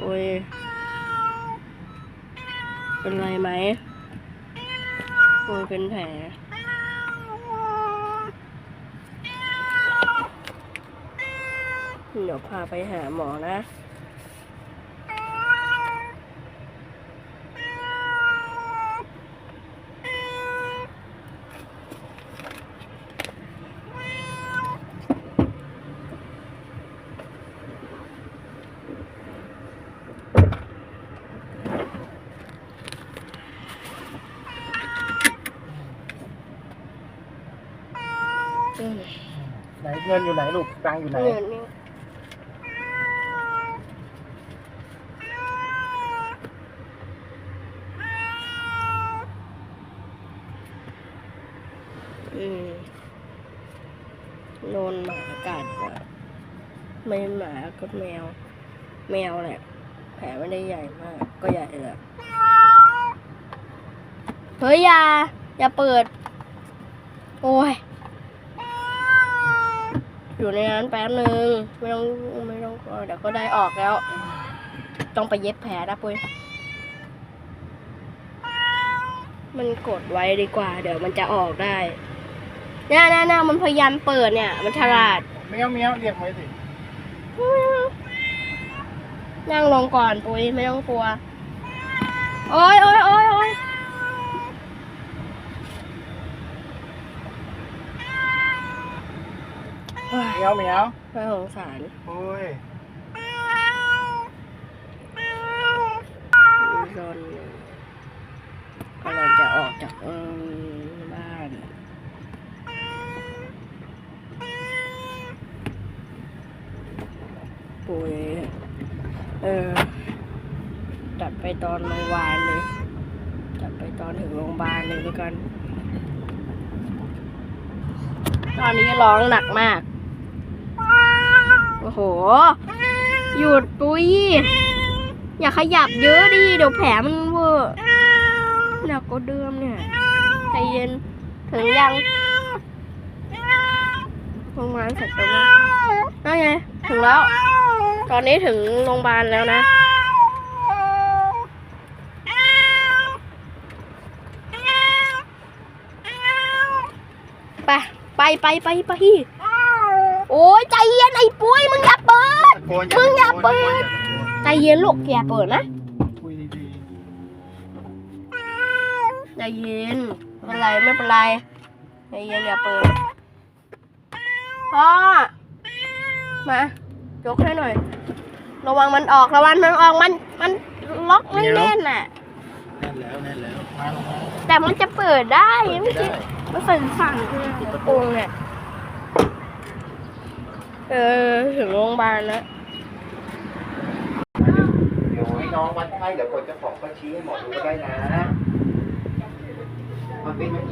โอ้ย เป็นไรไหมโอ้ยเป็นแผลเดี๋ยวพาไปหาหมอนะ อืมไหนเงินอยู่ไหนลูกตังค์อยู่ไหน เงินนี่อืมโดนหมากัดอะไม่หมาก็แมว แมวแหละ แผลไม่ได้ใหญ่มาก ก็ใหญ่แหละเฮ้ยอย่าอย่าเปิด โอ้ย อยู่ในนั้นแป๊บนึงไม่ต้องไม่ต้องกลัวเดี๋ยวก็ได้ออกแล้ว ต้องไปเย็บแผลนะปุ้ยมันกดไว้ดีกว่า เดี๋ยวมันจะออกได้น่าน่าน่ามันพยายามเปิดเนี่ย มันฉลาดเมียวเมียวเรียกไว้สินั่งลงก่อนปุ้ยไม่ต้องกลัว โอ้ยโอ้ยโอ้ยโอ้ย เฮ้ยเมียวเมียวน่าสงสารโอ้ยรอนกำลังจะออกจากเอิ่มบ้านปุยเออจัดไปตอนโรงพยาบาลเลยจัดไปตอนถึงโรงพยาบาลเลยด้วยกัน ตอนนี้ร้องหนักมาก โอ้โห หยุดปุ้ย อย่าขยับเยอะดิ เดี๋ยวแผลมันเวอร์หนักก็เดิมเนี่ยใจเย็น ถึงยังโรงพยาบาลเสร็จแล้วนะนั่นไง ถึงแล้ว ตอนนี้ถึงโรงพยาบาลแล้วนะไปไปไปไปไป โอ้ยใจเย็นไอ้ปุ้ยมึงอย่าเปิด ตะโกนมึงอย่าเปิดตะโกนใจเย็นลูกอย่าเปิดนะคุยดีใจเย็นไม่เป็นไรไม่เป็นไรใจเย็นอย่าเปิดพ่อมายกให้หน่อย ระวังมันออกระวังมันออกมันมันล็อกไม่แน่นน่ะ ๆแน่นแล้วแน่นแล้วมาลงมาแต่มันจะเปิดได้ไม่ใช่ได้มันสั่นสั่นๆคือประตูเนี่ย เออ ถึงโรงพยาบาลแล้ว เดี๋ยวให้น้องวัดไข้เดี๋ยวคนเจ้าของก็ชี้ให้หมอดูก็ได้นะมันเป็น